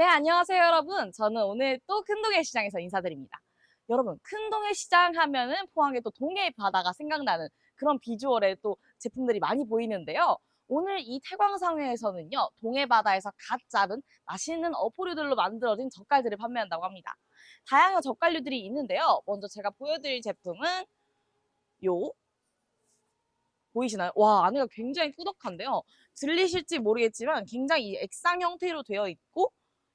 네, 안녕하세요, 여러분. 저는 오늘 또 큰동해 시장에서 인사드립니다. 여러분, 큰동해 시장 하면은 포항에 또 동해 바다가 생각나는 그런 비주얼의 또 제품들이 많이 보이는데요. 오늘 이 태광상회에서는요, 동해 바다에서 갓 잡은 맛있는 어포류들로 만들어진 젓갈들을 판매한다고 합니다. 다양한 젓갈류들이 있는데요. 먼저 제가 보여드릴 제품은 요 보이시나요? 와, 안에가 굉장히 꾸덕한데요. 들리실지 모르겠지만 굉장히 이 액상 형태로 되어 있고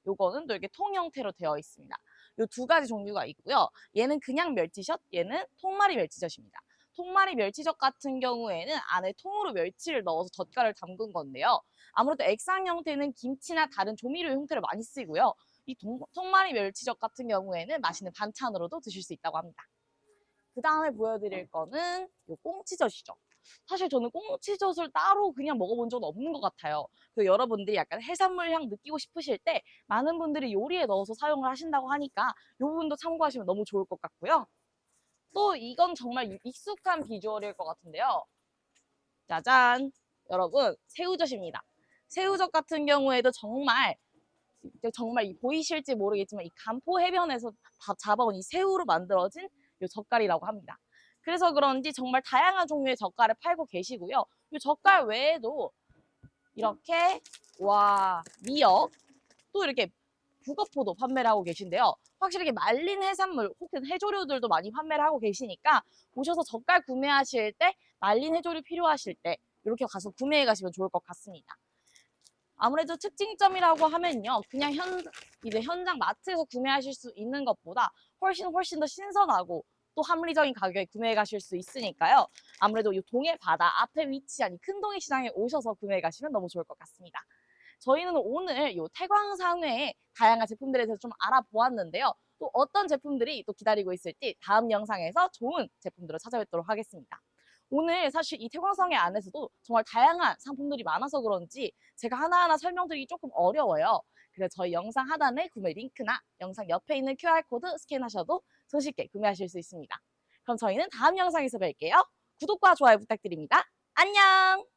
요거는 또 이렇게 통 형태로 되어 있습니다. 요 두 가지 종류가 있고요. 얘는 그냥 멸치젓, 얘는 통마리 멸치젓입니다. 통마리 멸치젓 같은 경우에는 안에 통으로 멸치를 넣어서 젓갈을 담근 건데요. 아무래도 액상 형태는 김치나 다른 조미료 형태로 많이 쓰이고요. 이 통, 통마리 멸치젓 같은 경우에는 맛있는 반찬으로도 드실 수 있다고 합니다. 그 다음에 보여드릴 거는 요 꽁치젓이죠. 사실 저는 꽁치젓을 따로 그냥 먹어본 적은 없는 것 같아요. 그 여러분들이 약간 해산물 향 느끼고 싶으실 때 많은 분들이 요리에 넣어서 사용을 하신다고 하니까 이 부분도 참고하시면 너무 좋을 것 같고요. 또 이건 정말 익숙한 비주얼일 것 같은데요. 짜잔! 여러분, 새우젓입니다. 새우젓 같은 경우에도 정말 정말 이 보이실지 모르겠지만 이 간포 해변에서 다 잡아온 이 새우로 만들어진 이 젓갈이라고 합니다. 그래서 그런지 정말 다양한 종류의 젓갈을 팔고 계시고요. 이 젓갈 외에도 이렇게 와 미역 또 이렇게 북어포도 판매를 하고 계신데요. 확실히 말린 해산물 혹은 해조류들도 많이 판매를 하고 계시니까 오셔서 젓갈 구매하실 때 말린 해조류 필요하실 때 이렇게 가서 구매해 가시면 좋을 것 같습니다. 아무래도 특징점이라고 하면요. 그냥 현, 이제 현장 마트에서 구매하실 수 있는 것보다 훨씬 훨씬 더 신선하고 또 합리적인 가격에 구매해 가실 수 있으니까요. 아무래도 이 동해 바다 앞에 위치한 이큰 동해 시장에 오셔서 구매해 가시면 너무 좋을 것 같습니다. 저희는 오늘 이 태광 상회의 다양한 제품들에 대해서 좀 알아보았는데요. 또 어떤 제품들이 또 기다리고 있을지 다음 영상에서 좋은 제품들을 찾아뵙도록 하겠습니다. 오늘 사실 이 태광상회 안에서도 정말 다양한 상품들이 많아서 그런지 제가 하나하나 설명드리기 조금 어려워요. 그래서 저희 영상 하단에 구매 링크나 영상 옆에 있는 QR코드 스캔하셔도 손쉽게 구매하실 수 있습니다. 그럼 저희는 다음 영상에서 뵐게요. 구독과 좋아요 부탁드립니다. 안녕!